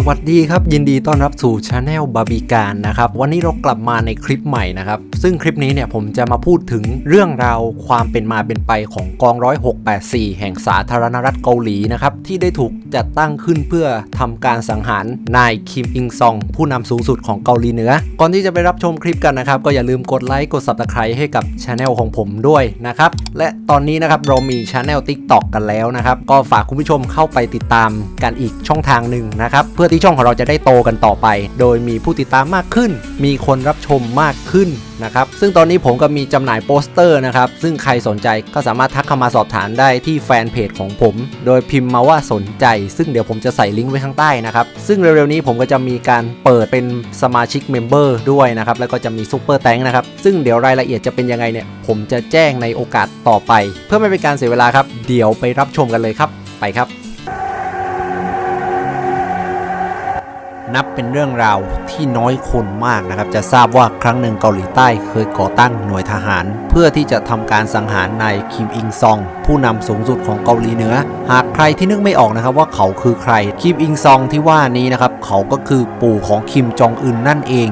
สวัสดีครับ ยินดีต้อนรับสู่ช anel บาบีการนะครับ วันนี้เรากลับมาในคลิปใหม่นะครับ ซึ่งคลิปนี้เนี่ยผมจะมาพูดถึงเรื่องราวความเป็นมาเป็นไปของกองร้อย684แห่งสาธารณรัฐเกาหลีนะครับ ที่ได้ถูกจัดตั้งขึ้นเพื่อทำการสังหารนายคิมอิงซอง ผู้นำสูงสุดของเกาหลีเหนือ ก่อนที่จะไปรับชมคลิปกันนะครับ ก็อย่าลืมกดไลค์กด subscribe ให้กับช anel ของผมด้วยนะครับและตอนนี้นะครับเรามีช anel TikTok กันแล้วนะครับก็ฝากคุณผู้ชมเข้าไปติดตามกันอีกช่องทางหนึ่งนะครับเพื่อที่ช่องของเราจะได้โตกันต่อไป โดยมีผู้ติดตามมากขึ้น มีคนรับชมมากขึ้นนะครับ ซึ่งตอนนี้ผมก็มีจำหน่ายโปสเตอร์นะครับ ซึ่งใครสนใจก็สามารถทักเข้ามาสอบถามได้ที่แฟนเพจของผม โดยพิมพ์มาว่าสนใจ ซึ่งเดี๋ยวผมจะใส่ลิงก์ไว้ข้างใต้นะครับ ซึ่งเร็วๆนี้ผมก็จะมีการเปิดเป็นสมาชิกเมมเบอร์ด้วยนะครับ แล้วก็จะมีซูเปอร์แตงนะครับ ซึ่งเดี๋ยวรายละเอียดจะเป็นยังไงเนี่ย ผมจะแจ้งในโอกาสต่อไป เพื่อไม่เป็นการเสียเวลาครับ เดี๋ยวไปรับชมกันเลยครับ ไปครับ นับเป็นเรื่องราวที่น้อยคนมากนะครับ จะทราบว่าครั้งหนึ่งเกาหลีใต้เคยก่อตั้งหน่วยทหาร เพื่อที่จะทำการสังหารนายคิมอิงซอง ผู้นำสูงสุดของเกาหลีเหนือ หากใครที่นึกไม่ออกนะครับว่าเขาคือใครคิมอิงซองที่ว่านี้นะครับ เขาก็คือปู่ของคิมจองอึนนั่นเอง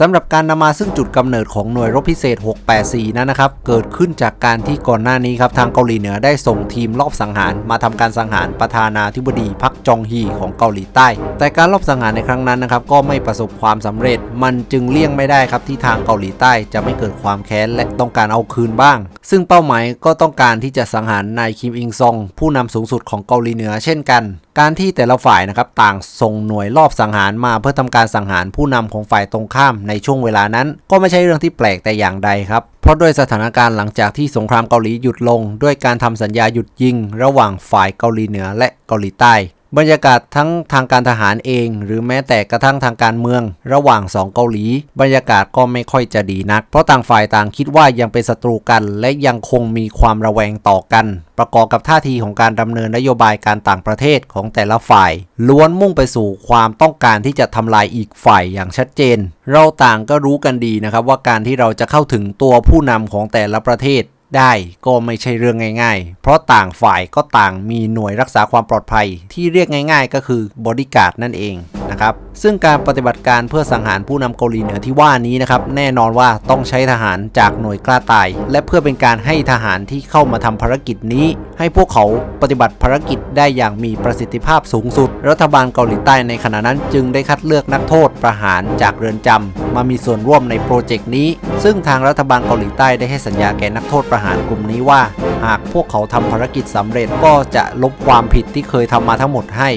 สำหรับการนำมาซึ่งจุดกำเนิดของหน่วยรบพิเศษ 684 นั้นนะครับ เกิดขึ้นจากการที่ก่อนหน้านี้ครับ ทางเกาหลีเหนือได้ส่งทีมรอบสังหาร มาทำการสังหารประธานาธิบดีพักจองฮีของเกาหลีใต้ แต่การรอบสังหารในครั้งนั้นนะครับ ก็ไม่ประสบความสำเร็จ มันจึงเลี่ยงไม่ได้ครับที่ทางเกาหลีใต้จะไม่เกิดความแค้นและต้องการเอาคืนบ้าง ซึ่งเป้าหมายก็ต้องการที่จะสังหารนายคิมอิงซองผู้นำสูงสุดของเกาหลีเหนือเช่นกันการที่แต่ละฝ่ายนะครับต่างส่งหน่วยรอบสังหารมาเพื่อทำการสังหารผู้นำของฝ่ายตรงข้ามในช่วงเวลานั้น ก็ไม่ใช่เรื่องที่แปลกแต่อย่างใดครับเพราะด้วยสถานการณ์หลังจากที่สงครามเกาหลีหยุดลง ด้วยการทำสัญญาหยุดยิง ระหว่างฝ่ายเกาหลีเหนือและเกาหลีใต้ บรรยากาศทั้งทางการทหารเอง หรือแม้แต่กระทั่งทางการเมือง ระหว่างสองเกาหลี บรรยากาศก็ไม่ค่อยจะดีนัก เพราะต่างฝ่ายต่างคิดว่ายังเป็นศัตรูกัน และยังคงมีความระแวงต่อกัน ประกอบกับท่าทีของการดำเนินนโยบายการต่างประเทศของแต่ละฝ่าย ล้วนมุ่งไปสู่ความต้องการที่จะทำลายอีกฝ่ายอย่างชัดเจน เราต่างก็รู้กันดีนะครับว่าการที่เราจะเข้าถึงตัวผู้นำของแต่ละประเทศ ได้ก็ไม่ใช่เรื่องง่าย ๆ เพราะต่างฝ่ายก็ต่างมีหน่วยรักษาความปลอดภัย ที่เรียกง่าย ๆ ก็คือบอดี้การ์ดนั่นเองนะครับ ซึ่งการปฏิบัติการเพื่อสังหารผู้นำเกาหลีเหนือที่ว่านี้นะครับแน่นอนว่าต้องใช้ทหารจากหน่วยกล้าตาย และเพื่อเป็นการให้ทหารที่เข้ามาทำภารกิจนี้ ให้พวกเขาปฏิบัติภารกิจได้อย่างมีประสิทธิภาพสูงสุด รัฐบาลเกาหลีใต้ในขณะนั้นจึงได้คัดเลือกนักโทษประหารจากเรือนจำมามีส่วนร่วมในโปรเจกต์นี้ ซึ่งทางรัฐบาลเกาหลีใต้ได้ให้สัญญาแก่นักโทษประหารกลุ่มนี้ว่า หากพวกเขาทำภารกิจสำเร็จก็จะลบความผิดที่เคยทำมาทั้งหมดให้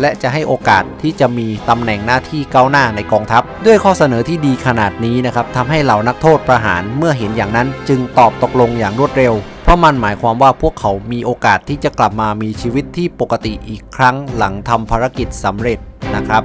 และจะให้โอกาสที่จะมีตำแหน่งน้าที่เก้าหน้าในกองทัพ ด้วยข้อเสนอที่ดีขนาดนี้นะครับทำให้เหล่านักโทษประหารเมื่อเห็นอย่างนั้นจึงตอบตกลงอย่างรวดเร็ว เพราะมันหมายความว่าพวกเขามีโอกาสที่จะกลับมามีชีวิตที่ปกติอีกครั้งหลังทำภารกิจสำเร็จนะครับ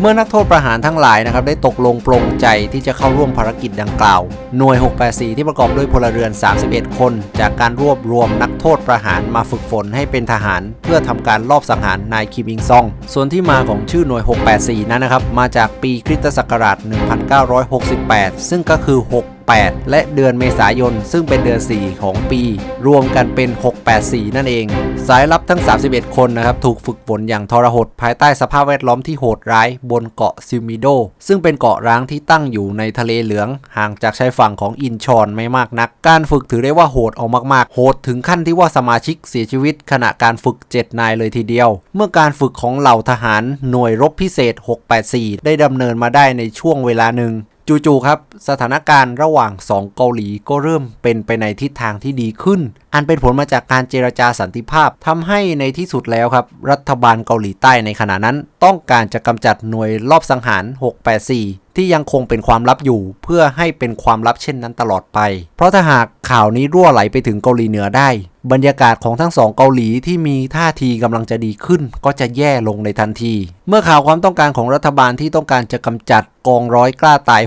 เมื่อนักโทษประหารทั้งหลายนะครับได้ตกลงปรงใจที่จะเข้าร่วมภารกิจดังกล่าว หน่วย 684 ที่ประกอบด้วยพลเรือน 31 คน จากการรวบรวมนักโทษประหารมาฝึกฝนให้เป็นทหาร เพื่อทำการลอบสังหารนายคิมอิงซอง ส่วนที่มาของชื่อหน่วย 684 นั้นนะครับมาจากปีคริสตศักราช 1968 ซึ่งก็คือ 6 8 และเดือนเมษายน ซึ่งเป็นเดือน 4 ของปี รวมกันเป็น 684 นั่นเอง สายลับทั้ง 31 คนนะครับ ถูกฝึกฝนอย่างทรหดภายใต้สภาพแวดล้อมที่โหดร้ายบนเกาะซิมิโด ซึ่งเป็นเกาะร้างที่ตั้งอยู่ในทะเลเหลือง ห่างจากชายฝั่งของอินชอนไม่มากนัก การฝึกถือได้ว่าโหดเอามากๆ โหดถึงขั้นที่ว่าสมาชิกเสียชีวิต ขณะการฝึก 7 นายเลยทีเดียว เมื่อการฝึกของเหล่าทหารหน่วยรบพิเศษ 684 ได้ดำเนินมาได้ในช่วงเวลาหนึ่ง จู่ๆครับ สถานการณ์ระหว่างสองเกาหลีก็เริ่มเป็นไปในทิศทางที่ดีขึ้น อันเป็นผลมาจากการเจรจาสันติภาพทำให้ในที่สุดแล้วครับ รัฐบาลเกาหลีใต้ในขณะนั้น ต้องการจะกำจัดหน่วยรอบสังหาร 684 ที่ยังคงเป็นความลับอยู่ เพื่อให้เป็นความลับเช่นนั้นตลอดไป เพราะถ้าหากข่าวนี้รั่วไหลไปถึงเกาหลีเหนือได้ บรรยากาศของทั้งสองเกาหลีที่มีท่าทีกำลังจะดีขึ้น ก็จะแย่ลงในทันที เมื่อข่าวความต้องการของรัฐบาลที่ต้องการจะกำจัดกองร้อยกล้าตาย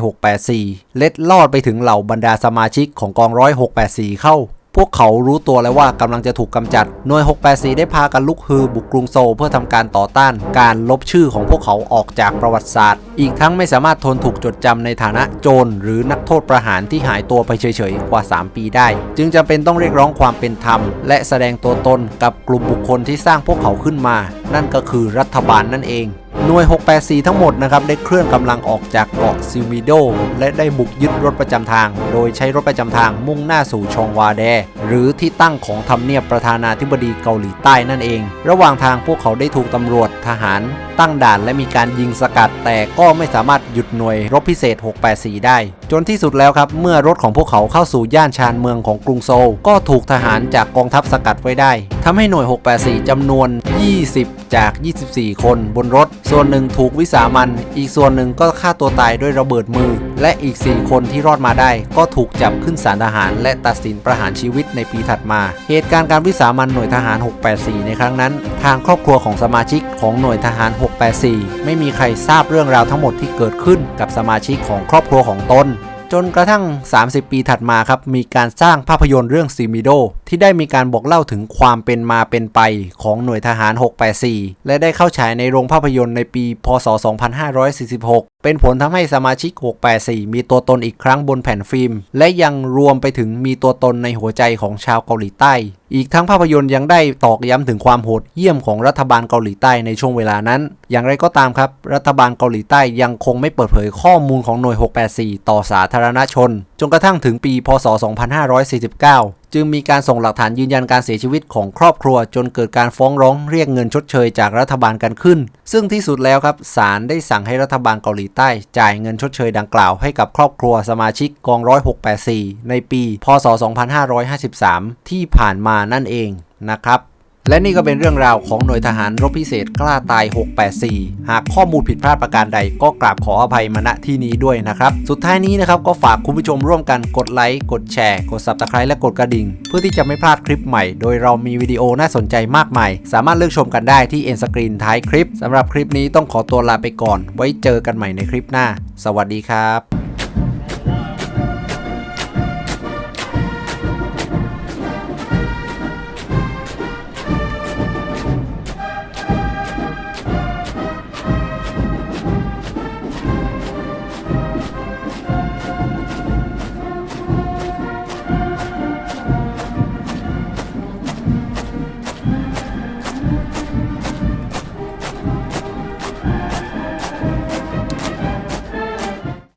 684 เล็ดลอดไปถึงเหล่าบรรดาสมาชิกของกองร้อย684 เข้า พวกเขารู้ตัวแล้วว่ากำลังจะถูกกำจัด หน่วย 684 ได้พากันลุกฮือบุกกรุงโซลเพื่อทำการต่อต้าน การลบชื่อของพวกเขาออกจากประวัติศาสตร์ อีกทั้งไม่สามารถทนถูกจดจำในฐานะโจรหรือนักโทษประหารที่หายตัวไปเฉยๆกว่า 3 ปีได้ จึงจำเป็นต้องเรียกร้องความเป็นธรรม และแสดงตัวตนกับกลุ่มบุคคลที่สร้างพวกเขาขึ้นมา นั่นก็คือรัฐบาลนั่นเอง หน่วย 684 ทั้งหมดนะครับได้เคลื่อนกำลังออกจากเกาะซิลมิโด และได้บุกยึดรถประจำทาง โดยใช้รถประจำทางมุ่งหน้าสู่ชองวาแด หรือที่ตั้งของทำเนียบประธานาธิบดีเกาหลีใต้นั่นเอง ระหว่างทางพวกเขาได้ถูกตำรวจทหาร ตั้งด่านและมีการยิงสกัด แต่ก็ไม่สามารถหยุดหน่วยรบพิเศษ 684 ได้ จนที่สุดแล้วครับ เมื่อรถของพวกเขาเข้าสู่ย่านชานเมืองของกรุงโซล ก็ถูกทหารจากกองทัพสกัดไว้ได้ทำให้หน่วย 684จำนวน 20 จาก 24 คนบนรถ ส่วนหนึ่งถูกวิสามันอีกส่วนหนึ่งก็ฆ่าตัวตายด้วยระเบิดมือ และอีก 4 คนที่รอดมาได้ ก็ถูกจับขึ้นศาลทหาร และตัดสินประหารชีวิตในปีถัดมา เหตุการณ์การวิสามันหน่วยทหาร 684 ในครั้งนั้น ทางครอบครัวของสมาชิกของหน่วยทหาร684 ไม่มีใครทราบเรื่องราวทั้งหมดที่เกิดขึ้นกับสมาชิกของครอบครัวของตน จนกระทั่ง 30 ปีถัดมาครับ มีการสร้างภาพยนตร์เรื่องซิมิโด ที่ได้มีการบอกเล่าถึงความเป็นมาเป็นไปของหน่วยทหาร 684 และได้เข้าฉายในโรงภาพยนตร์ในปี พศ 2546 เป็นผลทำให้สมาชิก 684 มีตัวตนอีกครั้งบนแผ่นฟิล์ม และยังรวมไปถึงมีตัวตนในหัวใจของชาวเกาหลีใต้ อีกทั้งภาพยนตร์ยังได้ตอกย้ำถึงความโหดเยี่ยมของรัฐบาลเกาหลีใต้ในช่วงเวลานั้น อย่างไรก็ตามครับ รัฐบาลเกาหลีใต้ยังคงไม่เปิดเผยข้อมูลของหน่วย 684 ต่อสาธารณชน จนกระทั่งถึงปี พศ 2549 จึงมีการส่งหลักฐานยืนยันการเสียชีวิตของครอบครัว จนเกิดการฟ้องร้องเรียกเงินชดเชยจากรัฐบาลกันขึ้น ซึ่งที่สุดแล้วครับศาลได้สั่งให้รัฐบาลเกาหลีใต้ จ่ายเงินชดเชยดังกล่าวให้กับครอบครัวสมาชิกกองร้อย684 ในปี พศ 2553 ที่ผ่านมานั่นเองนะครับ และนี่ก็เป็นเรื่องราวของหน่วยทหารรบพิเศษกล้าตาย 684 หากข้อมูลผิดพลาดประการใดก็กราบขออภัยมาณที่นี้ด้วยนะครับ สุดท้ายนี้นะครับก็ฝากคุณผู้ชมร่วมกันกดไลค์ กดแชร์ กด Subscribe และกดกระดิ่ง เพื่อที่จะไม่พลาดคลิปใหม่ โดยเรามีวิดีโอน่าสนใจมากมาย สามารถเลือกชมกันได้ที่ end screen ท้ายคลิปสำหรับคลิปนี้ต้องขอตัวลาไปก่อน ไว้เจอกันใหม่ในคลิปหน้า สวัสดีครับ